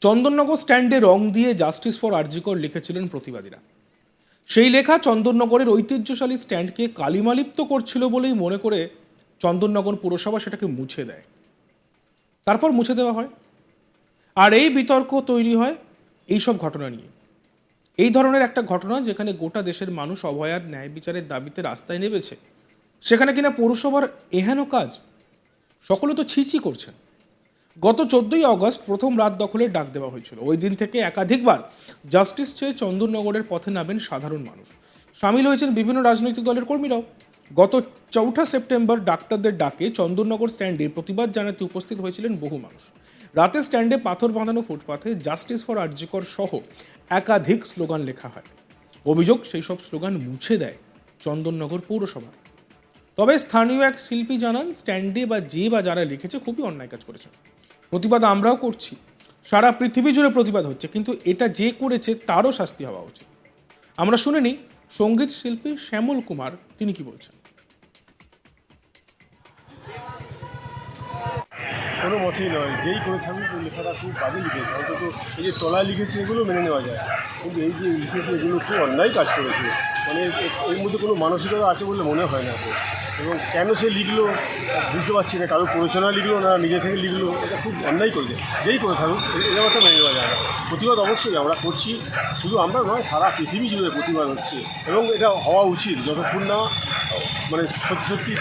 চন্দননগর স্ট্যান্ডে রং দিয়ে justice for RG Kar লিখেছিলেন প্রতিবাদীরা। সেই লেখা চন্দননগরের ঐতিহ্যশালী স্ট্যান্ডকে কালিমালিপ্ত করছিল বলেই মনে করে চন্দননগর পুরসভা সেটাকে মুছে দেয়। তারপর মুছে দেওয়া হয়। আর এই বিতর্ক তৈরি হয় এইসব ঘটনা নিয়ে। এই ধরনের একটা ঘটনা যেখানে গোটা দেশের মানুষ অভয়ার ন্যায় বিচারের দাবিতে রাস্তায় নেমেছে, সেখানে কিনা পৌরসভার এহেন কাজ সকলে তো ছিছি করছেন। গত চোদ্দই অগস্ট প্রথম রাত দখলের ডাক দেওয়া হয়েছিল। ওই দিন থেকে একাধিকবার জাস্টিস চেয়ে চন্দননগরের পথে নামেন সাধারণ মানুষ। সামিল হয়েছেন বিভিন্ন রাজনৈতিক দলের কর্মীরাও। গত চৌঠা সেপ্টেম্বর ডাক্তারদের ডাকে চন্দননগর স্ট্যান্ডে প্রতিবাদ জানাতে উপস্থিত হয়েছিলেন বহু মানুষ। রাতে স্ট্যান্ডে পাথর বাঁধানো ফুটপাথে জাস্টিস ফর আরজিকর সহ একাধিক স্লোগান লেখা হয়। অভিযোগ, সেই সব স্লোগান মুছে দেয় চন্দননগর পৌরসভা। তবে স্থানীয় এক শিল্পী জানান, স্ট্যান্ডে বা যে বা যারা লিখেছে, খুবই অন্যায় কাজ করেছে। প্রতিবাদ আমরাও করছি। সারা পৃথিবী জুড়ে প্রতিবাদ হচ্ছে, কিন্তু এটা যে করেছে তারও শাস্তি হওয়া উচিত। আমরা শুনে নিই, সংগীত শিল্পী শ্যামল কুমার, তিনি কি বলছেন? কোনো মতেই নয়, যেই করে থাকুক লেখাটা খুব বাজে লিখেছে অন্তত এই যে তলায় লিখেছে এগুলো মেনে নেওয়া যায়। কিন্তু এই যে লিখেছে এগুলো খুব অন্যায় কাজ করেছে। মানে এর মধ্যে কোনো মানসিকতা আছে বলে মনে হয় না এবং কেন সে লিখলো, বুঝতে পারছি না, কারও প্ররোচনা লিখলো না, নিজে থেকে লিখলো, এটা খুব অন্যায় করবে। যেই করে থাকুক, এ- এই ব্যাপারটা মেনে নেওয়া যায় না। প্রতিবাদ অবশ্যই আমরা করছি, শুধু আমরা নয়, সারা পৃথিবী জুড়ে প্রতিবাদ হচ্ছে। এবং এটা হওয়া উচিত, যতক্ষণ না মানে সত্যি সত্যি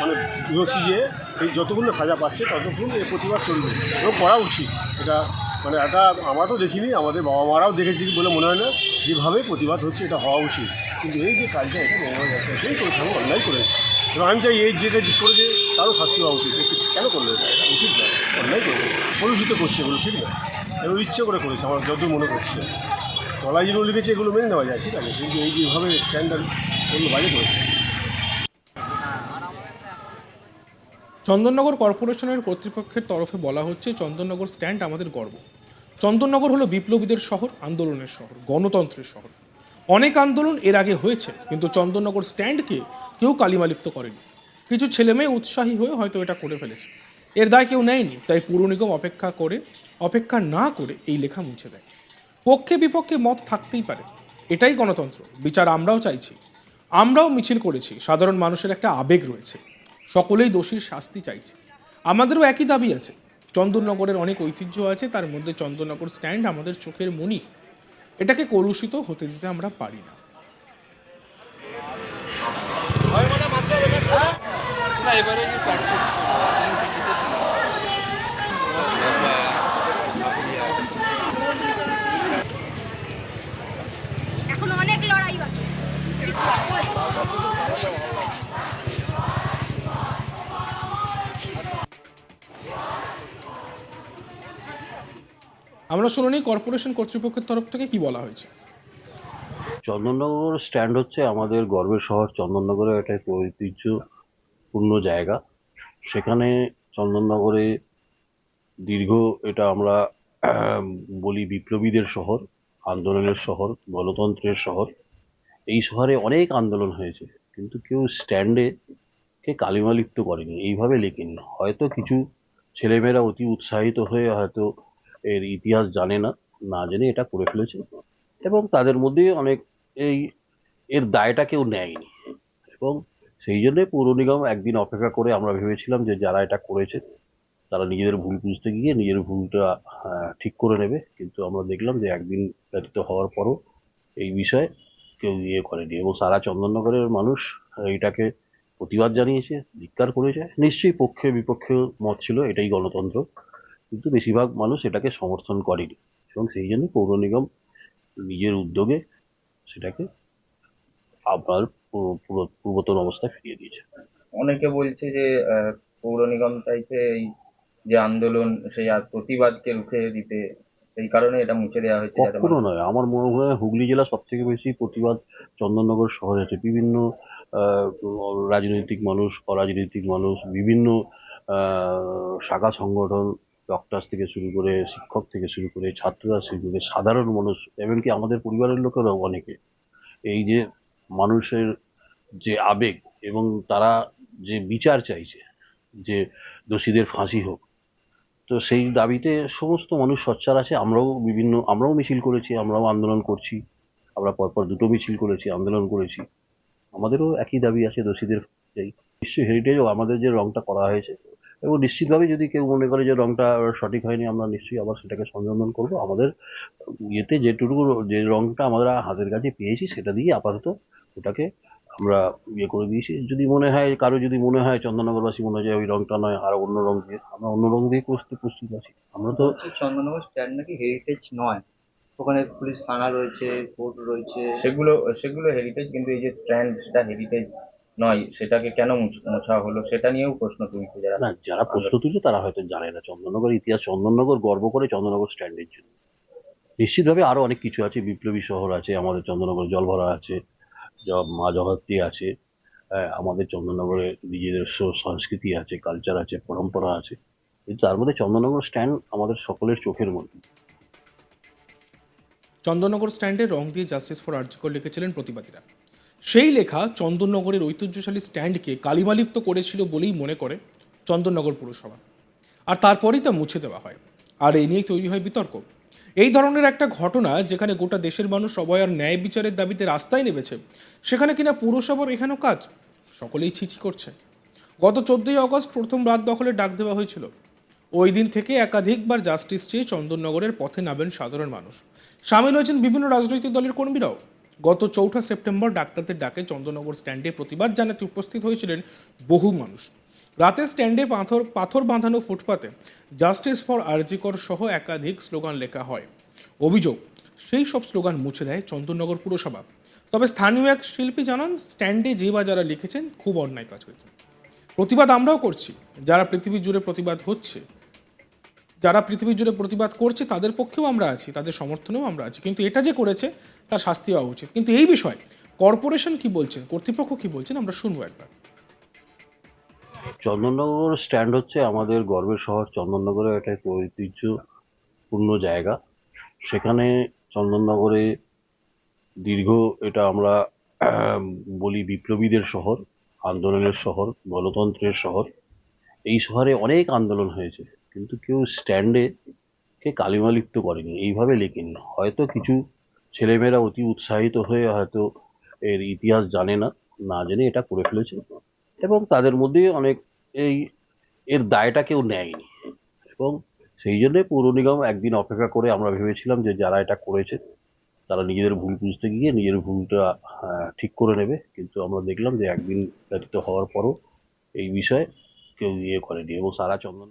মানে দোষী যে এই যতক্ষণ না সাজা পাচ্ছে, ততক্ষণ এই প্রতিবাদ চলবে। এবং করা উচিত। এটা মানে এটা আমরা তো দেখিনি, আমাদের বাবা মারাও দেখেছি বলে মনে হয় না, যেভাবে প্রতিবাদ হচ্ছে, এটা হওয়া উচিত। কিন্তু এই যে কাজটা, এটা যাচ্ছে সেই করে থাকুক, অন্যায় করেছে। এবং আমি চাই এই যেটা করেছে, তারও শাস্তি হওয়া উচিত। কেন করল এটা? উচিত নয় অন্যায় করেছে কলুষিত করছে এগুলো, ঠিক না এগুলো ইচ্ছে করে করেছে, আমার যতদূর মনে করছে তলায় যেগুলো লিখেছে, এগুলো মেনে নেওয়া যায়, ঠিক আছে? কিন্তু এই যেভাবে স্ট্যান্ডার্ড এগুলো বাইরে করেছে। চন্দননগর কর্পোরেশনের কর্তৃপক্ষের তরফে বলা হচ্ছে, চন্দননগর স্ট্যান্ড আমাদের গর্ব। চন্দননগর হলো বিপ্লবীদের শহর, আন্দোলনের শহর, গণতন্ত্রের শহর। অনেক আন্দোলন এর আগে হয়েছে, কিন্তু চন্দননগর স্ট্যান্ডকে কেউ কালিমালিপ্ত করেনি। কিছু ছেলেমেয়ে উৎসাহী হয়ে হয়তো এটা করে ফেলেছে। এর দায় কেউ নেয়নি, তাই পুর নিগম অপেক্ষা করে, অপেক্ষা না করে এই লেখা মুছে দেয়। পক্ষে বিপক্ষে মত থাকতেই পারে, এটাই গণতন্ত্র। বিচার আমরাও চাইছি। আমরাও মিছিল করেছি, সাধারণ মানুষের একটা আবেগ রয়েছে। সকলেই দোষীর শাস্তি চাইছে। আমাদেরও একই দাবি আছে, চন্দননগরের অনেক ঐতিহ্য আছে, তার মধ্যে চন্দননগর স্ট্যান্ড আমাদের চোখের মণি এটাকে কলুষিত হতে দিতে আমরা পারি না। না এবারে আমরা শুনে নিই কর্পোরেশন কর্তৃপক্ষের তরফ থেকে কি বলা হয়েছে? চন্দননগর স্ট্যান্ড হচ্ছে আমাদের গর্বের শহর। চন্দননগরের একটা ঐতিহ্যপূর্ণ জায়গা। সেখানে চন্দননগরে দীর্ঘ, এটা আমরা বলি বিপ্লবীদের শহর, আন্দোলনের শহর, গণতন্ত্রের শহর। এই শহরে অনেক আন্দোলন হয়েছে, কিন্তু কেউ স্ট্যান্ডে কে কালিমালিপ্ত করেনি, এইভাবে লেখেনি হয়তো কিছু ছেলেমেয়েরা অতি উৎসাহিত হয়ে হয়তো এর ইতিহাস জানে না না জেনে এটা করে ফেলেছে এবং তাদের মধ্যে অনেক এই এর দায়টা কেউ নেয়নি এবং সেই জন্যে পৌর নিগম একদিন অপেক্ষা করে আমরা ভেবেছিলাম যে যারা এটা করেছে, তারা নিজেদের ভুল বুঝতে গিয়ে নিজের ভুলটা ঠিক করে নেবে। কিন্তু আমরা দেখলাম যে একদিন ব্যতীত হওয়ার পরও এই বিষয়ে কেউ ইয়ে করেনি এবং সারা চন্দননগরের মানুষ এইটাকে প্রতিবাদ জানিয়েছে, ধিক্কার করেছে। নিশ্চয়ই পক্ষে বিপক্ষে মত ছিল, এটাই গণতন্ত্র। কিন্তু বেশিরভাগ মানুষ এটাকে সমর্থন করেনি। এবং সেই জন্য পৌর নিগম নিজের উদ্যোগে সেটাকে আপনার পুরো- পুরো পূর্বতন অবস্থায় ফিরিয়ে দিয়েছে। অনেকে বলছে যে পৌর নিগম চাইছে এই যে আন্দোলন সেই আর প্রতিবাদকে রুখে দিতে। সেই কারণে এটা মুছে দেওয়া হয়েছে কখনো নয়। আমার মনে হয় হুগলি জেলা সব থেকে বেশি প্রতিবাদ চন্দননগর শহরে আছে। বিভিন্ন রাজনৈতিক মানুষ অরাজনৈতিক মানুষ বিভিন্ন শাখা সংগঠন ডক্টরস থেকে শুরু করে শিক্ষক থেকে শুরু করে ছাত্ররা শুরু করে সাধারণ মানুষ, এমনকি আমাদের পরিবারের লোকেরাও অনেকে। এই যে মানুষের যে আবেগ এবং তারা যে বিচার চাইছে যে দোষীদের ফাঁসি হোক, তো সেই দাবিতে সমস্ত মানুষ সোচ্চার আছে। আমরাও বিভিন্ন, আমরাও মিছিল করেছি, আমরাও আন্দোলন করছি। আমরা পরপর দুটো মিছিল করেছি, আন্দোলন করেছি। আমাদেরও একই দাবি আছে দোষীদের যেই নিশ্চয়ই হেরিটেজও আমাদের যে রংটা করা হয়েছে এবং নিশ্চিতভাবে যদি কেউ মনে করে যে রংটা সঠিক হয়নি আমরা নিশ্চয়ই আবার সেটাকে সংশোধন করব। আমাদের ইয়েতে যেটুকু যে রংটা আমরা হাতের কাছে পেয়েছি সেটা দিয়ে আপাতত ওটাকে আমরা ইয়ে করে দিয়েছি। যদি মনে হয় কারও যদি মনে হয় চন্দননগরবাসী মনে হয় যে ওই রংটা নয় আর অন্য রং দিয়ে আমরা অন্য রং দিয়ে করতে প্রস্তুত আছি। আমরা তো বলছি চন্দননগর স্ট্যান্ড নাকি হেরিটেজ নয়। ওখানে পুলিশ থানা রয়েছে কোর্ট রয়েছে। সেগুলো সেগুলো হেরিটেজ কিন্তু এই যে স্ট্যান্ড সেটা হেরিটেজ নয় সেটাকে কেন মুছ- হলো সেটা নিয়েও প্রশ্ন তুলছে যারা না যারা প্রশ্ন তুলছে তারা হয়তো জানে না। চন্দননগর ইতিহাস চন্দননগর গর্ব করে চন্দননগর স্ট্যান্ডের জন্য। নিশ্চিতভাবে আরও অনেক কিছু আছে বিপ্লবী শহর আছে আমাদের চন্দননগর জলভরা আছে মা জগত্রী আছে আমাদের চন্দননগরে নিজেদের সংস্কৃতি আছে কালচার আছে পরম্পরা আছে। কিন্তু তার মধ্যে চন্দননগর স্ট্যান্ড আমাদের সকলের চোখের মধ্যে। চন্দননগর স্ট্যান্ডে রং দিয়ে জাস্টিস ফর আর্জিকর লিখেছিলেন প্রতিবাদীরা। সেই লেখা চন্দননগরের ঐতিহ্যশালী স্ট্যান্ডকে কালিমালিপ্ত করেছিল বলেই মনে করে চন্দননগর পুরসভা। আর তারপরেই তা মুছে দেওয়া হয়। আর এই নিয়েই তৈরি হয় বিতর্ক। এই ধরনের একটা ঘটনা যেখানে গোটা দেশের মানুষ সবাই আর ন্যায় বিচারের দাবিতে রাস্তায় নেমেছে, সেখানে কিনা পুরসভার এখানেও কাজ? সকলেই ছিছি করছে। গত চোদ্দই অগস্ট প্রথম রাত দখলে ডাক দেওয়া হয়েছিল। ওই দিন থেকে একাধিকবার জাস্টিস চেয়ে চন্দননগরের পথে নামেন সাধারণ মানুষ। সামিল হয়েছেন বিভিন্ন রাজনৈতিক দলের কর্মীরাও। গত চৌঠা সেপ্টেম্বর ডাক্তারদের ডাকে চন্দ্রনগর স্ট্যান্ডে প্রতিবাদ জানাতে উপস্থিত হয়েছিলেন বহু মানুষ। রাতে স্ট্যান্ডে পাথর পাথর বাঁধানো ফুটপাতে জাস্টিস ফর আরজিকর সহ একাধিক স্লোগান লেখা হয়। অভিযোগ, সেই সব স্লোগান মুছে দেয় চন্দননগর পুরসভা। তবে স্থানীয় এক শিল্পী জানান, স্ট্যান্ডে যে বা যারা লিখেছেন খুব অন্যায় কাজ হয়েছে প্রতিবাদ আমরাও করছি। যারা পৃথিবী জুড়ে প্রতিবাদ হচ্ছে যারা পৃথিবী জুড়ে প্রতিবাদ করছে, তাদের পক্ষেও আমরা আছি, তাদের সমর্থনেও আমরা আছি। কিন্তু এটা যে করেছে, তার শাস্তি হওয়া উচিত। কিন্তু এই বিষয়ে কর্পোরেশন কি বলছেন, কর্তৃপক্ষ কি বলছেন, আমরা শুনব একবার। চন্দননগর স্ট্যান্ড হচ্ছে আমাদের গর্বের শহর। চন্দননগরের একটা ঐতিহ্যপূর্ণ জায়গা। সেখানে চন্দননগরে দীর্ঘ, এটা আমরা বলি বিপ্লবীদের শহর, আন্দোলনের শহর, গণতন্ত্রের শহর। এই শহরে অনেক আন্দোলন হয়েছে। কিন্তু কেউ স্ট্যান্ডে কে কালিমালিপ্ত করেনি, এইভাবে লেখেনি হয়তো কিছু ছেলেমেয়েরা অতি উৎসাহিত হয়ে হয়তো এর ইতিহাস জানে না না জেনে এটা করে ফেলেছে, এবং তাদের মধ্যে অনেক এই এর দায়টা কেউ নেয়নি। এবং সেই জন্যে পৌর নিগম একদিন অপেক্ষা করে আমরা ভেবেছিলাম যে যারা এটা করেছে, তারা নিজেদের ভুল বুঝতে গিয়ে নিজের ভুলটা ঠিক করে নেবে। কিন্তু আমরা দেখলাম যে একদিন ব্যতীত হওয়ার পরও এই বিষয়ে কেউ ইয়ে করেনি, এবং সারা চন্দন